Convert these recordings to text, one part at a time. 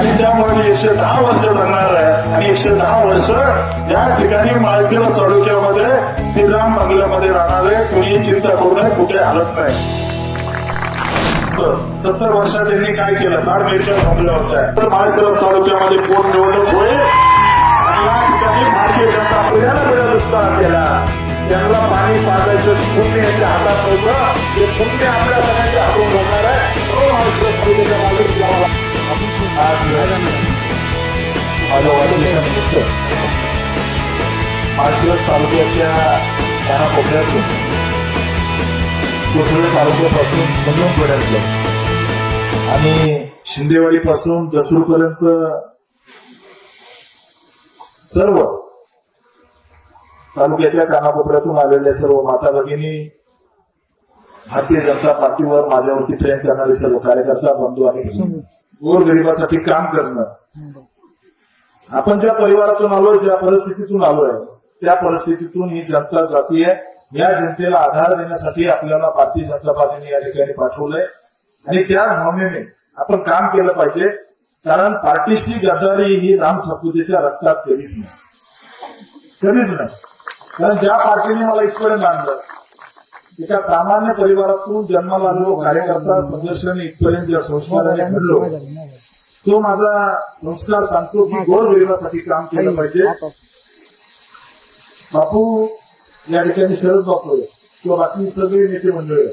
आणि त्यामुळे एकशे दहा वर्ष जगणार आहे. आणि एकशे दहा वर्ष या ठिकाणी माळशिरस तालुक्यामध्ये श्रीराम बंगल्यामध्ये राहणार आहे. कुणीही चिंता करू नये कुठे हलत नाही. सत्तर वर्षात त्यांनी काय केलं? फार मेच्या थांबल्या होत्या. तर माळशिरस तालुक्यामध्ये पोटनिवडणूक होईल? या ठिकाणी भारतीय जनता वेळा दुष्काळ केला. त्यांना पाणी पाजायचं पुण्य यांच्या हातात होतं ते पुण्य आपल्या सगळ्यांच्या हातून होणार आहे. आज माझ्या वाढदिवसानिमित्त दिवस तालुक्याच्या कानाकोपऱ्यातून कोथरूड तालुक्यापासून संगमपर्यंत आणि शिंदेवाडीपासून पासून सर्व तालुक्याच्या कानाकोपऱ्यातून आलेल्या सर्व माता भगिनी भारतीय जनता पार्टीवर माझ्यावरती प्रेम करणारे सर्व कार्यकर्ता बंधू आणि गोरगरिबासाठी काम करणं. आपण ज्या परिवारातून आलोय ज्या परिस्थितीतून आलोय त्या परिस्थितीतून ही जनता जातीय या जनतेला आधार देण्यासाठी आपल्याला भारतीय जनता पार्टीने या ठिकाणी पाठवलंय. आणि त्या भावनेने आपण काम केलं पाहिजे कारण पार्टीशी गद्दारी ही राम सातपुतेच्या रक्तात कधीच नाही. कधीच नाही. कारण ज्या पार्टीने मला इथपर्यंत आणलं एका सामान्य परिवारातून जन्माला आलो कार्यकर्ता संघर्षाने इथपर्यंत ज्या संस्काराने घडलो. तो माझा संस्कार सांगतो की गोरगरिबासाठी काम केलं पाहिजे. बापू या ठिकाणी शरद बापू किंवा बाकी सगळे नेते मंडळ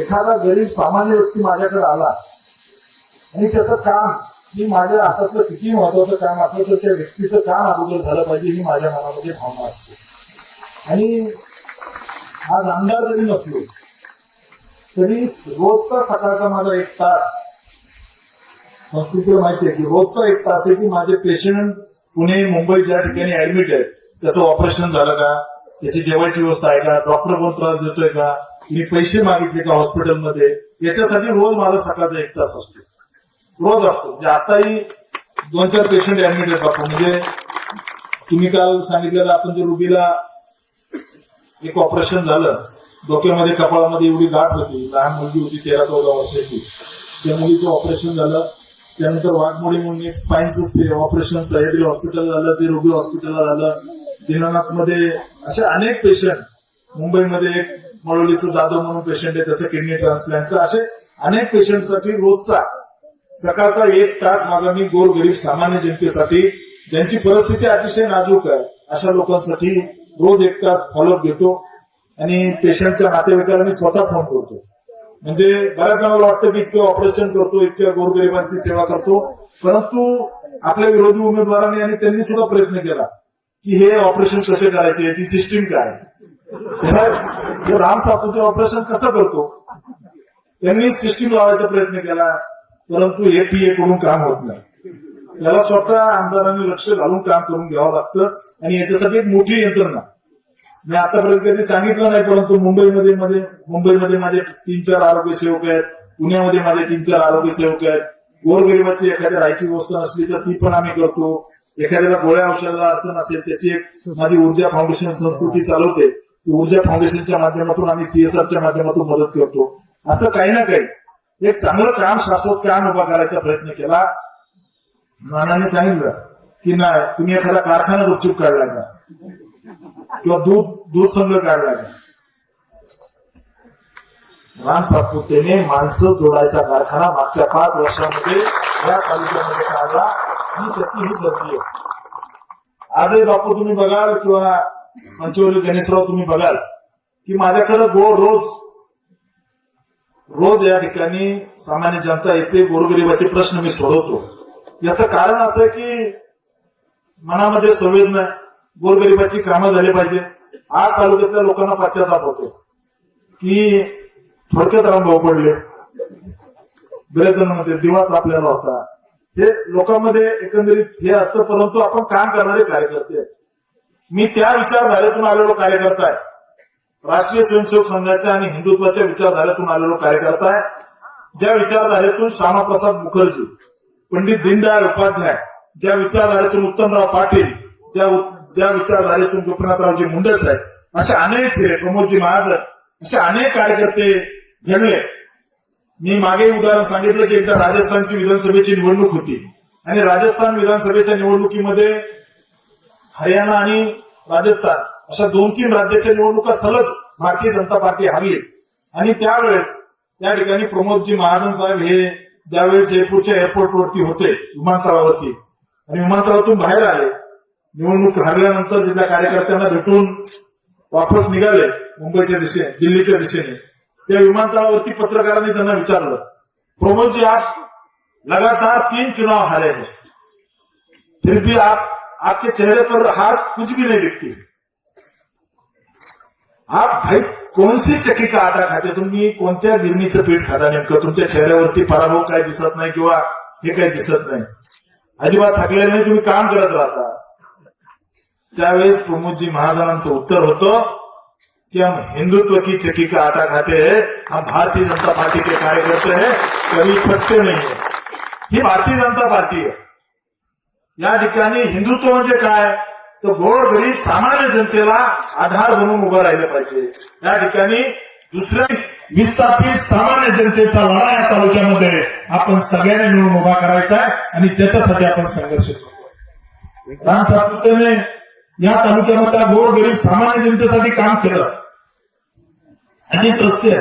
एखादा गरीब सामान्य व्यक्ती माझ्याकडे आला आणि त्याचं काम ही माझ्या हातातलं किती महत्वाचं काम असलं तर त्या व्यक्तीचं काम अगोदर झालं पाहिजे ही माझ्या मनामध्ये भावना असते. आणि आज आमदार जरी नसलो तरी रोजचा सकाळचा माझा एक तास संस्कृतीला माहिती आहे की रोजचा एक तास आहे की माझे पेशंट पुणे मुंबई ज्या ठिकाणी ऍडमिट आहेत त्याचं ऑपरेशन झालं का त्याची जेवायची व्यवस्था आहे का डॉक्टर कोण त्रास देतोय का मी पैसे मागितले का हॉस्पिटलमध्ये याच्यासाठी रोज माझा सकाळचा एक तास असतो. रोज असतो. म्हणजे आताही दोन चार पेशंट ऍडमिट आहेत बापू. म्हणजे तुम्ही काल सांगितलेलं आपण जे रुबीला एक ऑपरेशन झालं. डोक्यामध्ये कपाळामध्ये एवढी गाठ होती. लहान मुलगी होती तेरा चौदा वर्षाची. त्या मुलीचं ऑपरेशन झालं. त्यानंतर वाघमोडी म्हणून एक स्पाईनचं ऑपरेशन सह्याद्री हॉस्पिटल झालं ते रुबी हॉस्पिटलला झालं. दिनानाथमध्ये असे अनेक पेशंट मुंबईमध्ये एक मळोलीचं जाधव म्हणून पेशंट आहे त्याचं किडनी ट्रान्सप्लांटचं असे अनेक पेशंटसाठी रोजचा सकाळचा एक तास माझा मी गोर गरीब सामान्य जनतेसाठी ज्यांची परिस्थिती अतिशय नाजूक आहे अशा लोकांसाठी रोज एक तास फॉलोअप घेतो आणि पेशंटच्या नातेवाईकाला मी स्वतः फोन करतो. म्हणजे बऱ्याच जणांना वाटतं की इतकं ऑपरेशन करतो इतक्या गोरगरिबांची सेवा करतो. परंतु आपल्या विरोधी उमेदवारांनी आणि त्यांनी सुद्धा प्रयत्न केला की हे ऑपरेशन कसे करायचे याची सिस्टीम काय तर हे राम सातपुते ऑपरेशन कसं करतो? त्यांनी सिस्टीम लावायचा प्रयत्न केला परंतु ए पी ए कडून काम होत नाही. याला स्वतः आमदारांनी लक्ष घालून काम करून घ्यावं लागतं. आणि याच्यासाठी एक मोठी यंत्रणा. मी आतापर्यंत कधी सांगितलं नाही परंतु मुंबईमध्ये मध्ये मुंबईमध्ये माझे तीन चार आरोग्य सेवक आहेत. पुण्यामध्ये माझे तीन चार आरोग्य सेवक आहेत. गोरगरिबाची एखाद्या राहायची व्यवस्था नसली तर ती पण आम्ही करतो. एखाद्याला गोळ्या औषधाला अडचण असेल त्याची एक माझी ऊर्जा फाउंडेशन संस्कृती चालवते. ऊर्जा फाउंडेशनच्या माध्यमातून आम्ही सीएसआरच्या माध्यमातून मदत करतो. असं काही ना काही एक चांगलं काम शाश्वत काम उभा करायचा प्रयत्न केला. नानाने सांगितलं की नाही तुम्ही एखादा कारखाना गुपचूप काढला का? किंवा दूध दूध संघ काढला का? राम सातपुतेने माणसं जोडायचा कारखाना मागच्या पाच वर्षामध्ये या तालुक्यामध्ये काढला. ही त्याची ही गर्दी आहे. आजही बापू तुम्ही बघाल किंवा पंचवली गणेशराव तुम्ही बघाल की माझ्याकडे गो रोज रोज या ठिकाणी सामान्य जनता येते गोरगरिबाचे प्रश्न मी सोडवतो. याचं कारण असं आहे की मनामध्ये संवेदना गोरगरिबाची कामं झाली पाहिजे. आज तालुक्यातल्या लोकांना पाश्चाताप होतो. की थोडक्यात रामभाऊ पडले. बरेच जण म्हणते दिवाच आपल्याला होता. हे लोकांमध्ये एकंदरीत हे असतं परंतु आपण काम करणारे कार्यकर्ते मी त्या विचारधारेतून आलेलो कार्यकर्ता आहे. राष्ट्रीय स्वयंसेवक संघाच्या आणि हिंदुत्वाच्या विचारधारेतून आलेलो कार्यकर्ता आहे. ज्या विचारधारेतून श्यामाप्रसाद मुखर्जी पंडित दीनदयाळ उपाध्याय ज्या विचारधारेतून उत्तमराव पाटील ज्या ज्या विचारधारेतून गोपीनाथरावजी मुंडे साहेब असे अनेक हे प्रमोदजी महाजन असे अनेक कार्यकर्ते घडले. मी मागे उदाहरण सांगितलं की एकदा राजस्थानची विधानसभेची निवडणूक होती आणि राजस्थान विधानसभेच्या निवडणुकीमध्ये हरियाणा आणि राजस्थान अशा दोन तीन राज्याच्या निवडणुका सलग भारतीय जनता पार्टी हरली. आणि त्यावेळेस त्या ठिकाणी प्रमोदजी महाजन साहेब हे ज्यावेळेस जयपूरच्या एअरपोर्टवरती होते विमानतळावरती. आणि विमानतळातून बाहेर आले. निवडणूक हरल्यानंतर तिथल्या कार्यकर्त्यांना भेटून वापस निघाले मुंबईच्या दिशेने दिल्लीच्या दिशेने. त्या विमानतळावरती पत्रकारांनी त्यांना विचारलं प्रमोद जी आप लगातार तीन चुनाव हारे हैं. फिर भी आप आपके चेहरे पर हार कुछ भी नहीं दिखती. आप भाई कौन सी चक्की का आटा खाते हो? तुम्ही कोणत्या गिरणीचं पीठ खाता नेमकं? तुमच्या चेहऱ्यावरती पराभव काय दिसत नाही किंवा हे काही दिसत नाही? अजिबात थकले नाही तुम्ही काम करत राहता. त्यावेळेस प्रमोदजी महाजनांचं उत्तर होतं कि हम हिंदुत्व की चक्की का आटा खाते हैं हम भारतीय जनता पार्टी के कार्यकर्ते हैं कभी थकते नाही ही। भारतीय जनता पार्टी आहे या ठिकाणी हिंदुत्व म्हणजे काय? तर गोर गरीब सामान्य जनतेला आधार म्हणून उभं राहिलं पाहिजे. या ठिकाणी दुसऱ्या विस्थापित सामान्य जनतेचा लढा या तालुक्यामध्ये आपण सगळ्यांनी मिळून उभा करायचा आहे आणि त्याच्यासाठी आपण संघर्ष करतो राम सातत्याने या तालुक्यामध्ये गोर गरीब सामान्य जनतेसाठी काम केलं. अनेक रस्ते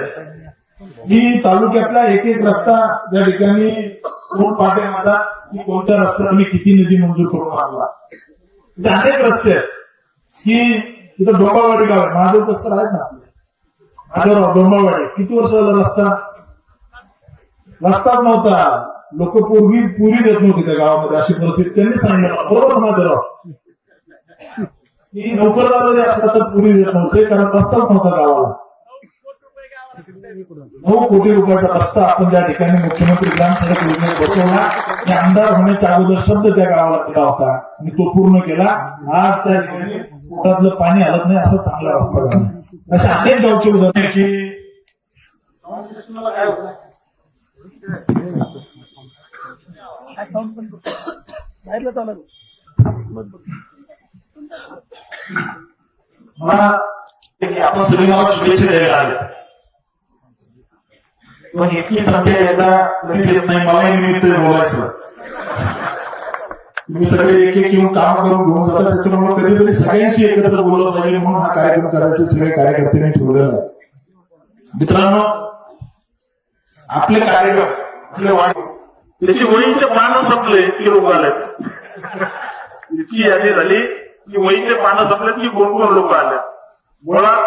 मी तालुक्यातला एक एक रस्ता या ठिकाणी कोण पाटे माझा की कोणत्या रस्त्याला मी किती निधी मंजूर करून आणला? म्हणजे अनेक रस्ते आहेत. की इथं डोंबावाडी गाव आहे. महादेव रस्ता आहेत ना महादेवराव डोंबावाडी किती वर्ष झाला रस्ता? रस्ताच नव्हता. लोक पूर्वी पुरी देत नव्हती त्या गावामध्ये. अशी परिस्थिती त्यांनी सांगितलं. बरोबर ना महादेवराव की नोकरदार जरी असला तर पुरी देत नव्हते. कारण रस्ताच नव्हता गावाला. नऊ कोटी रुपयाचा रस्ता आपण ज्या ठिकाणी मुख्यमंत्री ग्राम सडक योजनेत बसवला ते आमदार होण्याच्या अगोदर शब्द त्या गावाला दिला होता. आणि तो पूर्ण केला. आज त्या ठिकाणी पोटातलं पाणी हलत नाही असा चांगला रस्ता झाला. अशा अनेक गावचे उदाहरण काय की मला आपण सगळी मला शुभेच्छा द्यायला आल्या पण इतकी संख्या एकदा लगेच येत नाही मला निमित्त बोलायचं. तुम्ही सगळे एक एक येऊन काम करून घेऊन जातात त्याच्यामुळे कधीतरी सगळ्यांशी एकत्र बोललं पाहिजे म्हणून हा कार्यक्रम करायचे सगळे कार्यकर्त्यांनी ठेवलेला मित्रांनो आपले कार्यक्रम आपले वाढ त्याची वहीचे पानं संपले की लोक आले इतकी यादी झाली की वहीचे पानं संपले की कोण कोण लोक आले मुळात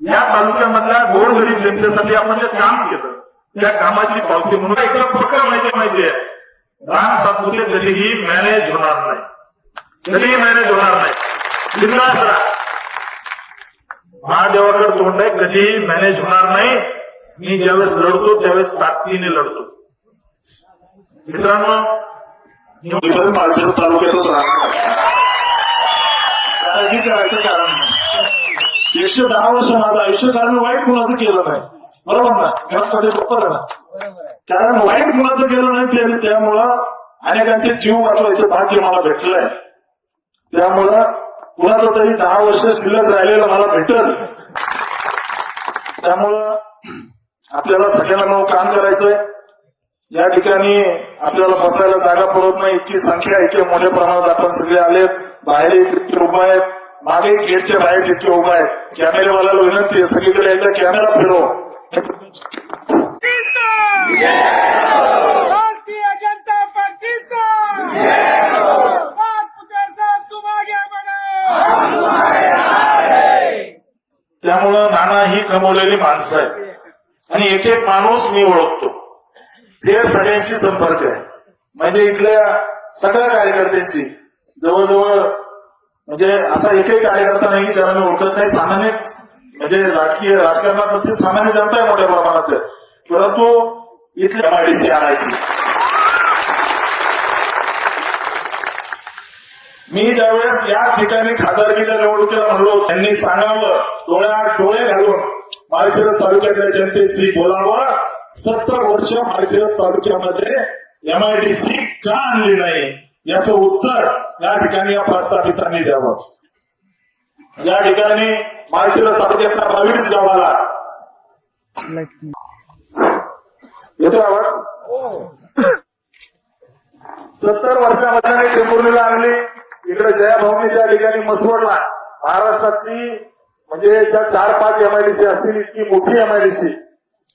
या तालुक्यामधल्या गोरगरीब जनतेसाठी आपण काम केलं त्या कामाची पावती म्हणून एकदा पक्का माहिती माहिती आहे. राम सातपुते कधीही मॅनेज होणार नाही. कधीही मॅनेज होणार नाही. महादेवाकडे तोंड आहे कधीही मॅनेज होणार नाही. मी ज्यावेळेस लढतो त्यावेळेस ताकदीने लढतो. मित्रांनो मी माळशिरस तालुक्यातच राहतो करायचं कारण नाही. एकशे दहा वर्ष माझं आयुष्य कारण वाईट कुणाचं केलं नाही. बरोबर ना? घरात कधी बरोबर ना कारण वाईट कुणाचं केलं नाही ते त्यामुळं अनेकांचे जीव वाचवायचं भाग्य मला भेटलंय. त्यामुळं कुणाचं तरी दहा वर्ष शिल्लक राहिलेलं मला भेटल त्यामुळं आपल्याला सगळ्यांना मिळून काम करायचंय. या ठिकाणी आपल्याला बसायला जागा पुरत नाही. इतकी संख्या आहे की मोठ्या प्रमाणात आपण सगळे आले. बाहेर इतके उभा आहेत मागे गेटच्या बाहेर इतके उभा आहेत कॅमेरेवाल्याला विनंती आहे सगळीकडे एकदा कॅमेरा फिरव. त्यामुळं नाना ही कमवलेली माणसं आहे आणि एक एक माणूस मी ओळखतो. हे सगळ्यांशी संपर्क आहे. म्हणजे इथल्या सगळ्या कार्यकर्त्यांची जवळजवळ म्हणजे असा एकही कार्यकर्ता नाही की ज्याला मी ओळखत नाही सामान्य म्हणजे राजकीय राजकारणात नसते सामान्य जनता आहे मोठ्या प्रमाणात. परंतु इथली एमआयडीसी आणायची. मी ज्यावेळेस याच ठिकाणी खासदारकीच्या निवडणुकीला म्हणलो त्यांनी सांगावं डोळ्यात डोळे घालून माळशिरस तालुक्यातल्या जनतेशी बोलावं. सत्तर वर्ष माळशिरस तालुक्यामध्ये एमआयडीसी का आणली नाही? याचं उत्तर या ठिकाणी या प्रस्थापितांनी द्यावं. या ठिकाणी माळशिरस तालुक्यातल्या बावीस गावाला. येतो आवाज? सत्तर वर्षामध्ये त्यांनी आणली इकडे जयाभाऊनी त्या ठिकाणी मसवडला. महाराष्ट्रातली म्हणजे ज्या चार पाच एमआयडीसी असतील इतकी मोठी एमआयडीसी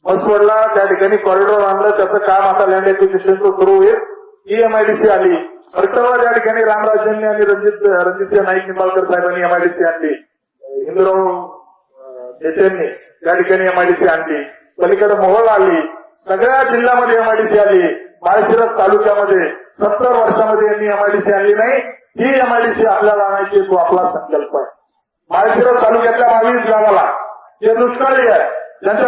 मसवडला त्या ठिकाणी कॉरिडॉर आणलं. त्याचं काम आता लँड एक्विजिशनचं सुरू होईल. ही एमआयडीसी आली फडतरला त्या ठिकाणी रामराजांनी आणि रणजित रणजितसिंह नाईक निंबाळकर साहेबांनी एमआयडीसी आणली. हिंदूराव नेत्यांनी त्या ठिकाणी एमआयडीसी आणली. पलीकडे मोहोळ आली सगळ्या जिल्ह्यामध्ये एमआयडीसी आली. माळशिरस तालुक्यामध्ये सत्तर वर्षामध्ये यांनी एमआयडीसी आणली नाही. ही एमआयडीसी आपल्याला आणायची तो आपला संकल्प आहे. माळशिरस तालुक्यातल्या बावीस गावाला जे दुष्काळी आहे ज्यांच्या